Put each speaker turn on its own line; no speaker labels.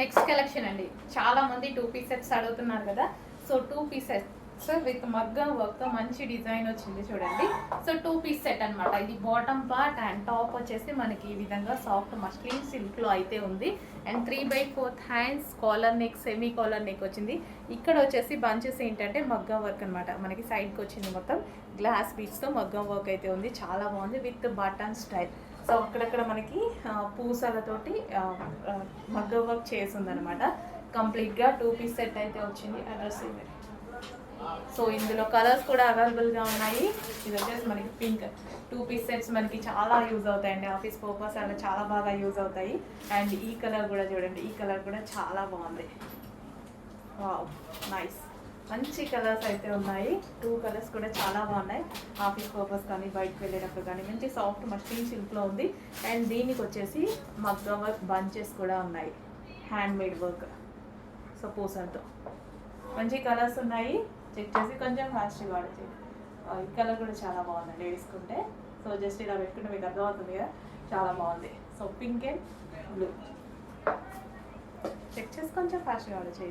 Next collection అండి. చాలా మంది టూ పీస్ సెట్స్ అడుగుతున్నారు కదా. So two piece sets with మగ్గం వర్క్తో మంచి డిజైన్ వచ్చింది చూడండి. సో టూ పీస్ సెట్ అనమాట ఇది బాటమ్ పార్ట్ అండ్ టాప్ వచ్చేసి మనకి ఈ విధంగా సాఫ్ట్ మస్లిన్ సిల్క్లో అయితే ఉంది. And three by fourth hands collar neck semi collar neck వచ్చింది. ఇక్కడ వచ్చేసి బంచెస్ ఏంటంటే మగ్గం వర్క్ అన్నమాట. మనకి సైడ్కి వచ్చింది మొత్తం. గ్లాస్తో మగ్గం వర్క్ అయితే ఉంది. చాలా బాగుంది. విత్ బటన్ స్టైల్ సో అక్కడక్కడ మనకి పూసలతోటి మగ్గ వర్క్ చేసిందనమాట కంప్లీట్గా టూ పీస్ సెట్ అయితే వచ్చింది అడ్రస్ ఇది. సో ఇందులో కలర్స్ కూడా అవైలబుల్గా ఉన్నాయి. ఇది వచ్చేసి మనకి పింక్ టూ పీస్ సెట్స్ మనకి చాలా యూజ్ అవుతాయండి. ఆఫీస్ పర్పస్ అలా చాలా బాగా యూజ్ అవుతాయి. అండ్ ఈ కలర్ కూడా చూడండి. ఈ కలర్ కూడా చాలా బాగుంది. వావ్ నైస్ మంచి కలర్స్ అయితే ఉన్నాయి. టూ కలర్స్ కూడా చాలా బాగున్నాయి. ఆఫీస్ పర్పస్ కానీ బయటకు వెళ్ళేటప్పుడు కానీ మంచి సాఫ్ట్ మస్టింగ్ సిల్క్లో ఉంది. అండ్ దీనికి వచ్చేసి మగ్గ వర్క్ బంచెస్ కూడా ఉన్నాయి. హ్యాండ్ మేడ్ వర్క్ సో పూసంతో మంచి కలర్స్ ఉన్నాయి. చెక్ చేసి కొంచెం ఫాస్ట్గా వాడచ్చు ఈ కలర్ కూడా చాలా బాగుందండి వేసుకుంటే సో జస్ట్ ఇలా పెట్టుకుంటే మీకు అర్థమవుతుంది కదా. చాలా బాగుంది. So pink and blue check చేసి కొంచెం ఫాస్ట్గా వాడచ్చు